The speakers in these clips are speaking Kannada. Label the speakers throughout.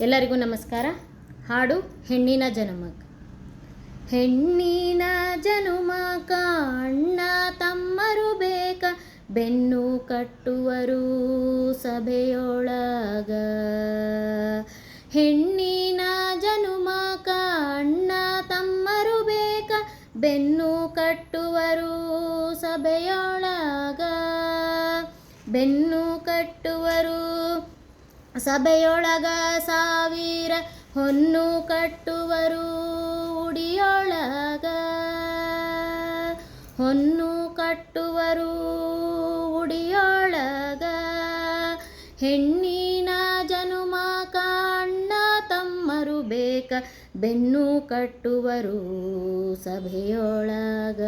Speaker 1: ಎಲ್ಲರಿಗೂ ನಮಸ್ಕಾರ. ಹಾಡು ಹೆಣ್ಣಿನ ಜನುಮಕ ಹೆಣ್ಣಿನ ಜನುಮಕ ಅಣ್ಣ ತಮ್ಮರು ಬೇಕ, ಬೆನ್ನು ಕಟ್ಟುವರು ಸಭೆಯೊಳಗ. ಹೆಣ್ಣಿನ ಜನುಮಕ ಅಣ್ಣ ತಮ್ಮರು ಬೇಕ, ಬೆನ್ನು ಕಟ್ಟುವರು ಸಭೆಯೊಳಗ. ಬೆನ್ನು ಕಟ್ಟುವರು ಸಭೆಯೊಳಗ ಸಾವಿರ ಹೊನ್ನು ಕಟ್ಟುವರು ಉಡಿಯೊಳಗ. ಹೊನ್ನು ಕಟ್ಟುವರು ಉಡಿಯೊಳಗ. ಹೆಣ್ಣಿನ ಜನುಮ ಕಾಣ್ಣ ತಮ್ಮರು ಬೇಕ ಬೆನ್ನು ಕಟ್ಟುವರು ಸಭೆಯೊಳಗ.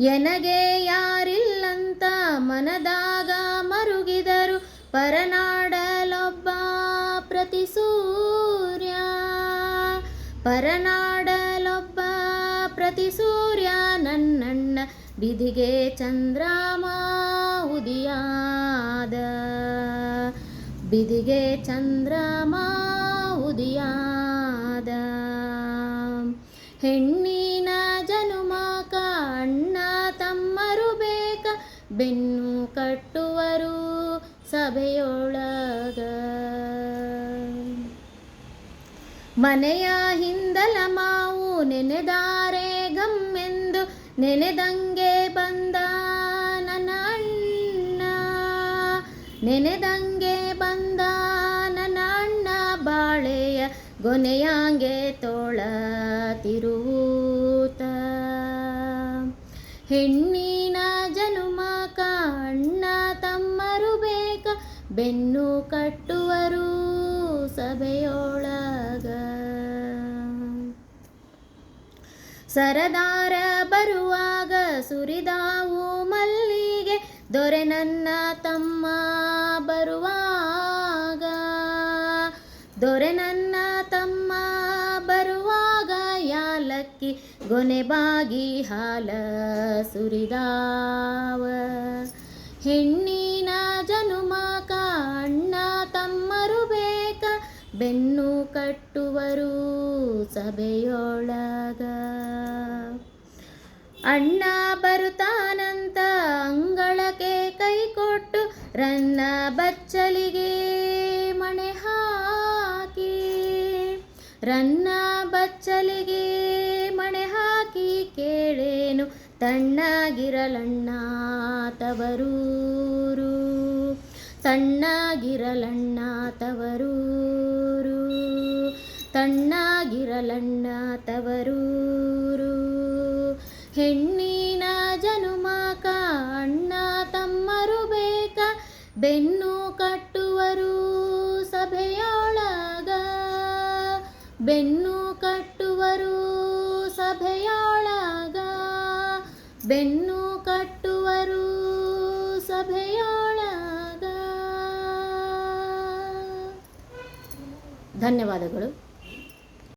Speaker 1: ಎನಗೆ ಯಾರಿಲ್ಲಂತ ಮನದಾಗ ಪರನಾಡಲೊಬ್ಬ ಪ್ರತಿ ಸೂರ್ಯ ನನ್ನಣ್ಣ, ಬಿದಿಗೆ ಚಂದ್ರಮ ಉದಿಯಾದ. ಬಿದಿಗೆ ಚಂದ್ರಮ ಉದಿಯಾದ. ಹೆಣ್ಣಿನ ಜನುಮ ಅಣ್ಣ ತಮ್ಮರು ಬೇಕ, ಬೆನ್ನು ಕಟ್ಟುವರು ಸಭೆಯೊಳಗ. ಮನೆಯ ಹಿಂದಲ ಮಾವು ನೆನೆದಾರೆ ಗಮ್ಮೆಂದು ನೆನೆದಂಗೆ ಬಂದ ನನ್ನ ಅಣ್ಣ ನೆನೆದಂಗೆ ಬಂದ ನನ್ನ ಅಣ್ಣ ಬಾಳೆಯ ಗೊನೆಯಾಂಗೆ ತೋಳ ತಿರುತ ಹೆಣ್ಣಿನ ಜನುಮ ಅಣ್ಣ ತಮ್ಮರು ಬೇಕ ಬೆನ್ನು ಕಟ್ಟುವರು ಸರದಾರ ಬರುವಾಗ ಸುರಿದಾವು ಮಲ್ಲಿಗೆ, ದೊರೆ ನನ್ನ ತಮ್ಮ ಬರುವಾಗ. ದೊರೆ ನನ್ನ ತಮ್ಮ ಬರುವಾಗ ಯಾಲಕ್ಕಿ ಗೊನೆಬಾಗಿ ಹಾಲ ಸುರಿದಾವ. ಹೆಣ್ಣಿನ ಜನುಮ ಅಣ್ಣ ತಮ್ಮರು ಬೇಕ, ಬೆನ್ನು ಕಟ್ಟುವರು ಸಭೆಯೊಳಗ. ಅಣ್ಣ ಬರುತ್ತಾನಂತ ಅಂಗಳಕ್ಕೆ ಕೈ ಕೊಟ್ಟು ರನ್ನ ಬಚ್ಚಲಿಗೆ ಮಣೆ ಹಾಕಿ. ರನ್ನ ಬಚ್ಚಲಿಗೆ ಮಣೆ ಹಾಕಿ ಕೇಳೇನು ತಣ್ಣಗಿರಲಣ್ಣ ತವರೂರು. ತಣ್ಣಗಿರಲಣ್ಣ ತವರೂರು. ತಣ್ಣಗಿರಲಣ್ಣ ತವರೂರು. ಹೆಣ್ಣಿನ ಜನುಮ ಅಣ್ಣ ತಮ್ಮರು ಬೇಕ. ಬೆನ್ನು ಕಟ್ಟುವರು ಸಭೆಯೊಳಗ. ಬೆನ್ನು ಕಟ್ಟುವರು ಸಭೆಯೊಳಗ. ಬೆನ್ನು ಕಟ್ಟುವರು ಸಭೆಯೊಳಗ. ಧನ್ಯವಾದಗಳು.